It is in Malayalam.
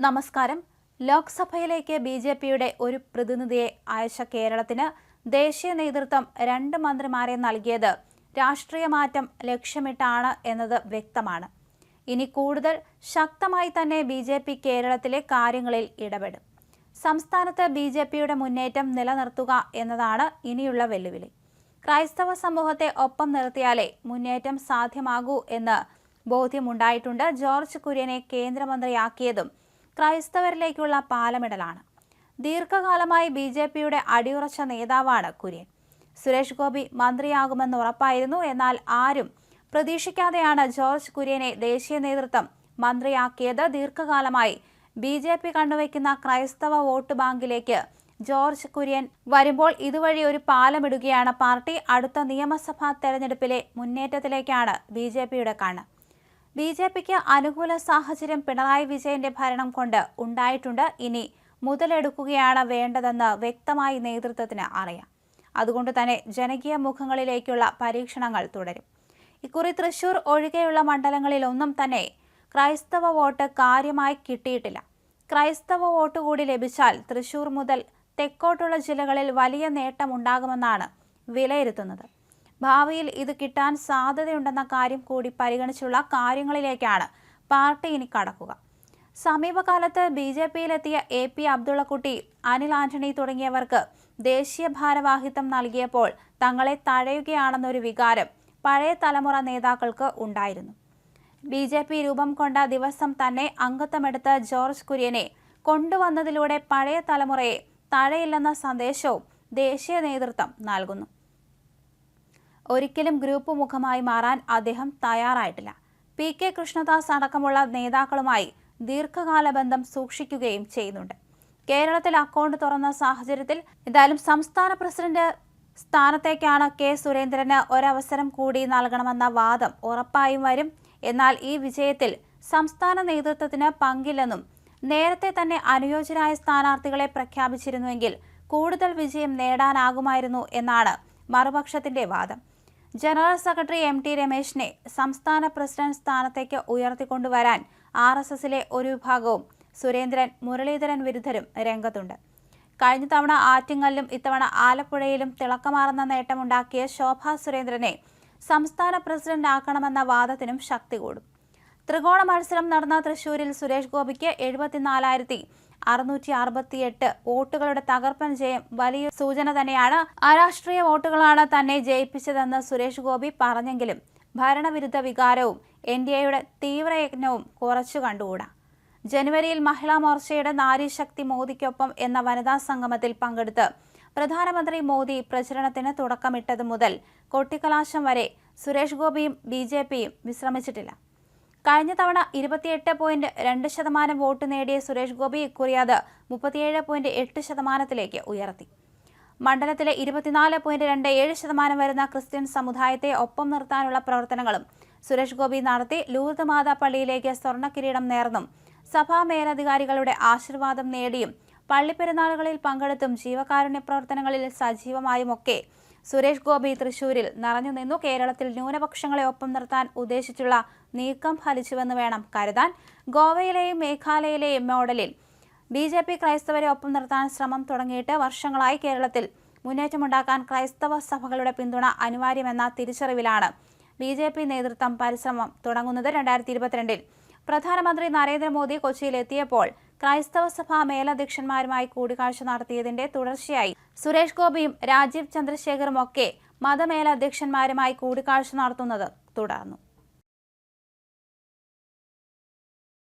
നമസ്കാരം. ലോക്സഭയിലേക്ക് ബി ജെ പിയുടെ ഒരു പ്രതിനിധിയെ അയച്ച കേരളത്തിന് ദേശീയ നേതൃത്വം രണ്ട് മന്ത്രിമാരെ നൽകിയത് രാഷ്ട്രീയ മാറ്റം ലക്ഷ്യമിട്ടാണ് എന്നത് വ്യക്തമാണ്. ഇനി കൂടുതൽ ശക്തമായി തന്നെ ബി ജെ പി കേരളത്തിലെ കാര്യങ്ങളിൽ ഇടപെടും. സംസ്ഥാനത്ത് ബി ജെ പിയുടെ മുന്നേറ്റം നിലനിർത്തുക എന്നതാണ് ഇനിയുള്ള വെല്ലുവിളി. ക്രൈസ്തവ സമൂഹത്തെ ഒപ്പം നിർത്തിയാലേ മുന്നേറ്റം സാധ്യമാകൂ എന്ന് ബോധ്യമുണ്ടായിട്ടുണ്ട് ജോർജ് കുര്യനെ കേന്ദ്രമന്ത്രിയാക്കിയതും ക്രൈസ്തവരിലേക്കുള്ള പാലമിടലാണ്. ദീർഘകാലമായി ബി ജെ പിയുടെ അടിയുറച്ച നേതാവാണ് കുര്യൻ. സുരേഷ് ഗോപി മന്ത്രിയാകുമെന്ന് ഉറപ്പായിരുന്നു. എന്നാൽ ആരും പ്രതീക്ഷിക്കാതെയാണ് ജോർജ് കുര്യനെ ദേശീയ നേതൃത്വം മന്ത്രിയാക്കിയത്. ദീർഘകാലമായി ബി ജെ പി കണ്ടുവയ്ക്കുന്ന ക്രൈസ്തവ വോട്ട് ബാങ്കിലേക്ക് ജോർജ് കുര്യൻ വരുമ്പോൾ ഇതുവഴി ഒരു പാലമിടുകയാണ് പാർട്ടി. അടുത്ത നിയമസഭാ തെരഞ്ഞെടുപ്പിലെ മുന്നേറ്റത്തിലേക്കാണ് ബി ജെ പിയുടെ കണ്ണ്. ബി ജെ പിക്ക് അനുകൂല സാഹചര്യം പിണറായി വിജയന്റെ ഭരണം കൊണ്ട് ഉണ്ടായിട്ടുണ്ട്. ഇനി മുതലെടുക്കുകയാണ് വേണ്ടതെന്ന് വ്യക്തമായി നേതൃത്വത്തിന് അറിയാം. അതുകൊണ്ട് തന്നെ ജനകീയ മുഖങ്ങളിലേക്കുള്ള പരീക്ഷണങ്ങൾ തുടരും. ഇക്കുറി തൃശൂർ ഒഴികെയുള്ള മണ്ഡലങ്ങളിലൊന്നും തന്നെ ക്രൈസ്തവ വോട്ട് കാര്യമായി കിട്ടിയിട്ടില്ല. ക്രൈസ്തവ വോട്ട് കൂടി ലഭിച്ചാൽ തൃശൂർ മുതൽ തെക്കോട്ടുള്ള ജില്ലകളിൽ വലിയ നേട്ടമുണ്ടാകുമെന്നാണ് വിലയിരുത്തുന്നത്. ഭാവിയിൽ ഇത് കിട്ടാൻ സാധ്യതയുണ്ടെന്ന കാര്യം കൂടി പരിഗണിച്ചുള്ള കാര്യങ്ങളിലേക്കാണ് പാർട്ടി ഇനി കടക്കുക. സമീപകാലത്ത് ബി ജെ പിയിലെത്തിയ എ പി അബ്ദുള്ളക്കുട്ടി അനിൽ ആന്റണി തുടങ്ങിയവർക്ക് ദേശീയ ഭാരവാഹിത്വം നൽകിയപ്പോൾ തങ്ങളെ തഴയുകയാണെന്നൊരു വികാരം പഴയ തലമുറ നേതാക്കൾക്ക് ഉണ്ടായിരുന്നു. ബി ജെ പി രൂപം കൊണ്ട ദിവസം തന്നെ അംഗത്വമെടുത്ത ജോർജ് കുര്യനെ കൊണ്ടുവന്നതിലൂടെ പഴയ തലമുറയെ തഴയില്ലെന്ന സന്ദേശവും ദേശീയ നേതൃത്വം നൽകുന്നു. ഒരിക്കലും ഗ്രൂപ്പ് മുഖമായി മാറാൻ അദ്ദേഹം തയ്യാറായിട്ടില്ല. പി കെ കൃഷ്ണദാസ് അടക്കമുള്ള നേതാക്കളുമായി ദീർഘകാല ബന്ധം സൂക്ഷിക്കുകയും ചെയ്യുന്നുണ്ട്. കേരളത്തിൽ അക്കൗണ്ട് തുറന്ന സാഹചര്യത്തിൽ എന്തായാലും സംസ്ഥാന പ്രസിഡന്റ് സ്ഥാനത്തേക്കാണ് കെ സുരേന്ദ്രന് ഒരവസരം കൂടി നൽകണമെന്ന വാദം ഉറപ്പായും വരും. എന്നാൽ ഈ വിജയത്തിൽ സംസ്ഥാന നേതൃത്വത്തിന് പങ്കില്ലെന്നും നേരത്തെ തന്നെ അനുയോജ്യരായ സ്ഥാനാർത്ഥികളെ പ്രഖ്യാപിച്ചിരുന്നുവെങ്കിൽ കൂടുതൽ വിജയം നേടാനാകുമായിരുന്നു എന്നാണ് മറുപക്ഷത്തിന്റെ വാദം. ജനറൽ സെക്രട്ടറി എം ടി രമേശിനെ സംസ്ഥാന പ്രസിഡന്റ് സ്ഥാനത്തേക്ക് ഉയർത്തിക്കൊണ്ടുവരാൻ ആർ എസ് എസിലെ ഒരു വിഭാഗവും സുരേന്ദ്രൻ മുരളീധരൻ വിരുദ്ധരും രംഗത്തുണ്ട്. കഴിഞ്ഞ തവണ ആറ്റിങ്ങലിലും ഇത്തവണ ആലപ്പുഴയിലും തിളക്കമാർന്ന നേട്ടമുണ്ടാക്കിയ ശോഭ സുരേന്ദ്രനെ സംസ്ഥാന പ്രസിഡന്റ് ആക്കണമെന്ന വാദത്തിനും ശക്തി കൂടും. ത്രികോണ മത്സരം നടന്ന തൃശൂരിൽ സുരേഷ് ഗോപിക്ക് എഴുപത്തിനാലായിരത്തി അറുന്നൂറ്റി അറുപത്തിയെട്ട് വോട്ടുകളുടെ തകർപ്പൻ ജയം വലിയ സൂചന തന്നെയാണ്. അരാഷ്ട്രീയ വോട്ടുകളാണ് തന്നെ ജയിപ്പിച്ചതെന്ന് സുരേഷ് ഗോപി പറഞ്ഞെങ്കിലും ഭരണവിരുദ്ധ വികാരവും എൻ ഡി എയുടെ തീവ്രയജ്ഞവും കുറച്ചു കണ്ടുകൂടാ. ജനുവരിയിൽ മഹിളാ മോർച്ചയുടെ നാരീശക്തി മോദിക്കൊപ്പം എന്ന വനിതാ സംഗമത്തിൽ പങ്കെടുത്ത് പ്രധാനമന്ത്രി മോദി പ്രചരണത്തിന് തുടക്കമിട്ടത് മുതൽ കൊട്ടിക്കലാശം വരെ സുരേഷ് ഗോപിയും ബി ജെ പിയും വിശ്രമിച്ചിട്ടില്ല. കഴിഞ്ഞ തവണ ഇരുപത്തിയെട്ട് പോയിന്റ് രണ്ട് ശതമാനം വോട്ട് നേടിയ സുരേഷ് ഗോപി ഇക്കുറി അത് മുപ്പത്തിയേഴ് പോയിന്റ് എട്ട് ശതമാനത്തിലേക്ക് ഉയർത്തി. മണ്ഡലത്തിലെ ഇരുപത്തിനാല് പോയിന്റ് രണ്ട് ഏഴ് ശതമാനം വരുന്ന ക്രിസ്ത്യൻ സമുദായത്തെ ഒപ്പം നിർത്താനുള്ള പ്രവർത്തനങ്ങളും സുരേഷ് ഗോപി നടത്തി ലൂർദ് മാതാ പള്ളിയിലേക്ക് സ്വർണ കിരീടം നേർന്നും സഭാ മേലധികാരികളുടെ ആശീർവാദം നേടിയും പള്ളിപ്പെരുന്നാളുകളിൽ പങ്കെടുത്തും ജീവകാരുണ്യ പ്രവർത്തനങ്ങളിൽ സജീവമായുമൊക്കെ സുരേഷ് ഗോപി തൃശൂരിൽ നിറഞ്ഞു നിന്നു. കേരളത്തിൽ ന്യൂനപക്ഷങ്ങളെ ഒപ്പം നിർത്താൻ ഉദ്ദേശിച്ചുള്ള നീക്കം ഫലിച്ചുവെന്ന് വേണം കരുതാൻ. ഗോവയിലെയും മേഘാലയയിലെയും മോഡലിൽ ബി ജെ പി ക്രൈസ്തവരെ ഒപ്പം നിർത്താൻ ശ്രമം തുടങ്ങിയിട്ട് വർഷങ്ങളായി കേരളത്തിൽ മുന്നേറ്റമുണ്ടാക്കാൻ ക്രൈസ്തവ സഭകളുടെ പിന്തുണ അനിവാര്യമെന്ന തിരിച്ചറിവിലാണ് ബി ജെ പി നേതൃത്വം പരിശ്രമം തുടങ്ങുന്നത് രണ്ടായിരത്തി ഇരുപത്തിരണ്ടിൽ. പ്രധാനമന്ത്രി നരേന്ദ്രമോദി കൊച്ചിയിലെത്തിയപ്പോൾ ക്രൈസ്തവ സഭാ മേലധ്യക്ഷന്മാരുമായി കൂടിക്കാഴ്ച നടത്തിയതിന്റെ തുടർച്ചയായി സുരേഷ് ഗോപിയും രാജീവ് ചന്ദ്രശേഖറും ഒക്കെ മതമേലധ്യക്ഷന്മാരുമായി കൂടിക്കാഴ്ച നടത്തുന്നത് തുടർന്നു.